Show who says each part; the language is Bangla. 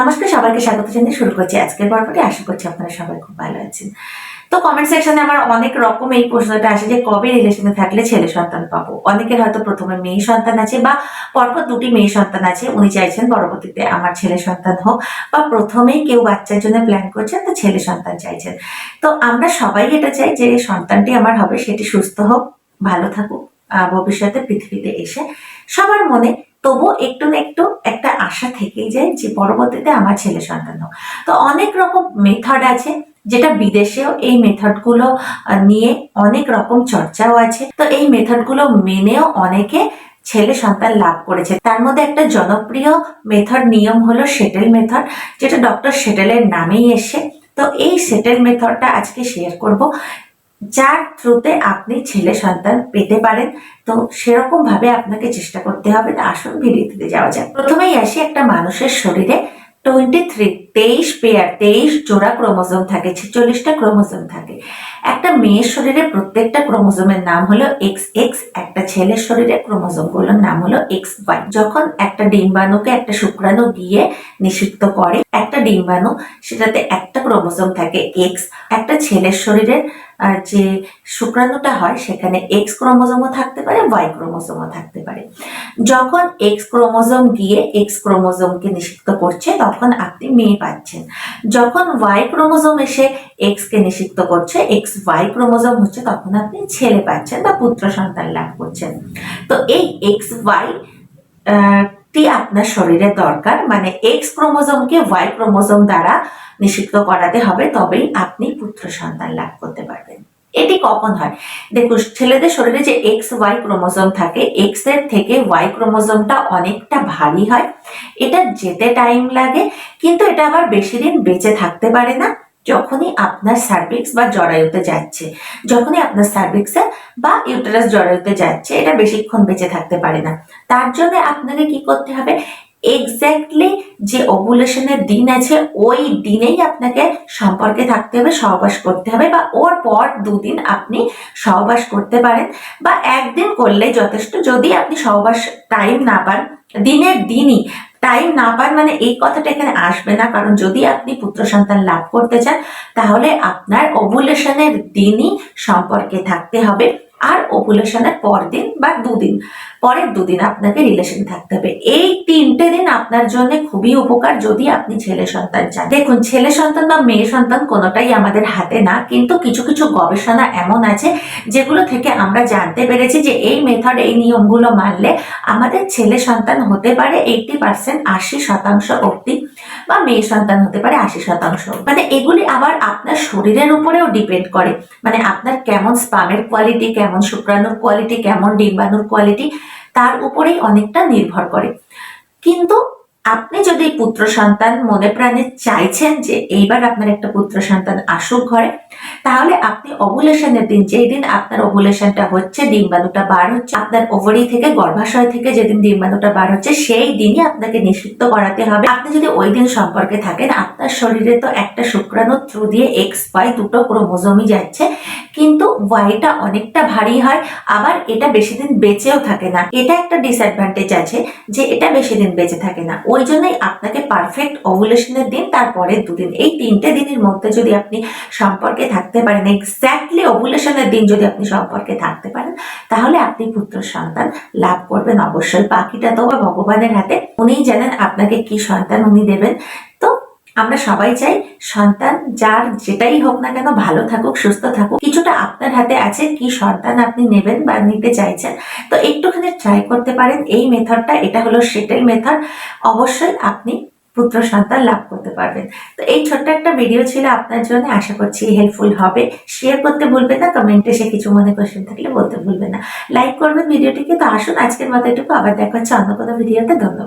Speaker 1: নমস্কার, সবাইকে স্বাগত জানিয়ে শুরু করছি আজকের পর্বটি। আশা করছি আপনারা সবাই খুব ভালো আছেন। তো কমেন্ট সেকশনে আমার অনেক রকম এই প্রশ্নটা আসে যে, কবে রিলেশনে থাকলে ছেলে সন্তান পাবো? অনেকের হয়তো প্রথমে মেয়ে সন্তান আছে বা পরপর দুটি মেয়ে সন্তান আছে। উনি চাইছেন পরবর্তীতে আমার ছেলে সন্তান হোক বা প্রথমেই কেউ বাচ্চার জন্য প্ল্যান করছেন, তো ছেলে সন্তান চাইছেন। তো আমরা সবাই এটা চাই যে, সন্তানটি আমার হবে, সেটি সুস্থ হোক, ভালো থাকুক ভবিষ্যতে পৃথিবীতে এসে সবার মনে তবু একটু না একটু একটা আশা থেকেই যায় যে পরবর্তীতে আমার ছেলে সন্তান হোক। তো অনেক রকম মেথড আছে যেটা বিদেশেও এই মেথডগুলো আহ, নিয়ে অনেক রকম চর্চাও আছে। তো এই মেথডগুলো মেনেও অনেকে ছেলে সন্তান লাভ করেছে। তার মধ্যে একটা জনপ্রিয় মেথড নিয়ম হলো সেটেল মেথড যেটা ডক্টর সেটেলের নামেই এসে তো এই সেটেল মেথডটা আজকে শেয়ার করব। যার থ্রুতে আপনি ছেলে সন্তান পেতে পারেন, তো সেরকম ভাবে আপনাকে চেষ্টা করতে হবে। তা আসুন ভিডিওতে যাওয়া যাক। প্রথমেই আসি একটা মানুষের শরীরে টোয়েন্টি থ্রি তেইশ পেয়ার তেইশ জোড়া ক্রোমোজোম থাকে, ছেচল্লিশটা ক্রোমোজোম থাকে। একটা মেয়ের শরীরে প্রত্যেকটা ক্রোমোজোমের নাম হলো এক্স এক্স একটা ছেলের শরীরে ক্রোমোজোমগুলোর নাম হলো এক্স ওয়াই যখন একটা ডিম্বাণুকে একটা শুক্রাণু গিয়ে নিষিক্ত করে, একটা ডিম্বাণু, সেটাতে একটা ক্রোমোজোম থাকে এক্স একটা ছেলের শরীরের যে শুক্রাণুটা হয়, সেখানে এক্স ক্রোমোজোমও থাকতে পারে ওয়াই ক্রোমোজোমও থাকতে পারে। যখন এক্স ক্রোমোজোম গিয়ে এক্স ক্রোমোজোমকে নিষিক্ত করছে, তখন আপনি মেয়ে পাচ্ছেন। যখন ওয়াই ক্রোমোজোম এসে এক্স কে নিষিক্ত করছে এক্স ওয়াই ক্রোমোজোম হচ্ছে তখন আপনি ছেলে পাচ্ছেন বা পুত্র সন্তান লাভ করছেন। তো এই এক্স ওয়াই টি আপনার শরীরে দরকার। মানে এক্স ক্রোমোজোমকে ওয়াই ক্রোমোজোম দ্বারা নিষিক্ত করাতে হবে, তবেই আপনি পুত্র সন্তান লাভ করতে পারবেন। এটি কখন হয়? দেখুন ছেলেদের শরীরে যে এক্স ওয়াই ক্রোমোজোম থাকে এক্সের থেকে ওয়াই ক্রোমোজোমটা অনেকটা ভারী হয়। এটা যেতে টাইম লাগে, কিন্তু এটা আবার বেশি দিন বেঁচে থাকতে পারে না, যখনই আপনার সার্ভিক্স বা জরায়ুতে যাচ্ছে। যখনই আপনার সার্ভিক্সে বা ইউটারাস জরায়ুতে যাচ্ছে, এটা বেশিক্ষণ বেঁচে থাকতে পারে না। তার জন্য আপনাকে কি করতে হবে? এক্স্যাক্টলি যে ওভুলেশনের দিন আছে, ওই দিনেই আপনাকে সম্পর্কে থাকতে হবে, সহবাস করতে হবে বা ওর পর দুদিন আপনি সহবাস করতে পারেন বা একদিন করলে যথেষ্ট। যদি আপনি সহবাস টাইম না পান, দিনের দিনই টাইম না পান মানে এই কথাটা এখানে আসবে না। কারণ যদি আপনি পুত্র সন্তান লাভ করতে চান, তাহলে আপনার ওভুলেশনের দিনই সম্পর্কে থাকতে হবে। আর ওভুলেশনের পর দিন বা দুদিন, পরের দুদিন আপনাকে রিলেশন থাকতে হবে। এই তিনটে দিন আপনার জন্য খুবই উপকার যদি আপনি ছেলে সন্তান চান। দেখুন, ছেলে সন্তান বা মেয়ে সন্তান কোনোটাই আমাদের হাতে না, কিন্তু কিছু কিছু গবেষণা এমন আছে যেগুলো থেকে আমরা জানতে পেরেছি যে এই মেথড এই নিয়মগুলো মানলে আমাদের ছেলে সন্তান হতে পারে এইটি পার্সেন্ট আশি শতাংশ অব্দি বা মেয়ে সন্তান হতে পারে আশি শতাংশ। মানে এগুলি আবার আপনার শরীরের উপরেও ডিপেন্ড করে। মানে আপনার কেমন স্পামের কোয়ালিটি কেমন শুক্রাণুর কোয়ালিটি কেমন ডিম্বাণুর কোয়ালিটি তার উপরেই অনেকটা নির্ভর করে। কিন্তু আপনি যদি পুত্র সন্তান মনে প্রাণে চাইছেন যে এইবার আপনার একটা পুত্র সন্তান আসুক ঘরে, তাহলে আপনি ওভুলেশনের দিন, যেই দিন আপনার ওভুলেশনটা হচ্ছে ডিম্বাণুটা বার হচ্ছে, আপনার ওভারি থেকে, গর্ভাশয় থেকে যেদিন ডিম্বাণুটা বার হচ্ছে, সেই দিনই আপনাকে নিষিদ্ধ করাতে হবে। আপনি যদি ওই দিন সম্পর্কে থাকেন, আপনার শরীরে তো একটা শুক্রাণুর থ্রু দিয়ে এক্স ওয়াই দুটো ক্রোমোজোমই যাচ্ছে, কিন্তু ওয়াইটা অনেকটা ভারী হয়, আবার এটা বেশি দিন বেঁচেও থাকে না। এটা একটা ডিসঅ্যাডভান্টেজ আছে যে এটা বেশি দিন বেঁচে থাকে না। ওই জন্যই আপনাকে পারফেক্ট ওভুলেশনের দিন তারপরের দুদিন, এই তিনটে দিনের মধ্যে যদি আপনি সম্পর্কে থাকতে পারেন এক্স্যাক্টলি ওভুলেশনের দিন যদি আপনি সম্পর্কে থাকতে পারেন, তাহলে আপনি পুত্র সন্তান লাভ করবেন অবশ্যই। বাকিটা তো ভগবানের হাতে, উনিই জানেন আপনাকে কি সন্তান উনি দেবেন। তো আমরা সবাই চাই সন্তান যার যেটাই হোক না কেন ভালো থাকুক, সুস্থ থাকুক, কিছুটা আপনার হাতে আছে কি সন্তান আপনি নেবেন বা নিতে চাইছেন। তো একটুখানি ট্রাই করতে পারেন। এই মেথডটা, এটা হলো সেটেল মেথড। অবশ্যই আপনি পুত্র সন্তান লাভ করতে পারবেন। তো এই ছোট্ট একটা ভিডিও ছিল আপনার জন্য। আশা করছি হেল্পফুল হবে। শেয়ার করতে ভুলবেন না কমেন্টে সে কিছু মনে কোশ্চেন থাকলে বলতে ভুলবেন না। লাইক করবেন ভিডিওটিকে তো আসুন আজকের মতো এটুকু। আবার দেখা হচ্ছে অন্য কোনো ভিডিওতে ধন্যবাদ।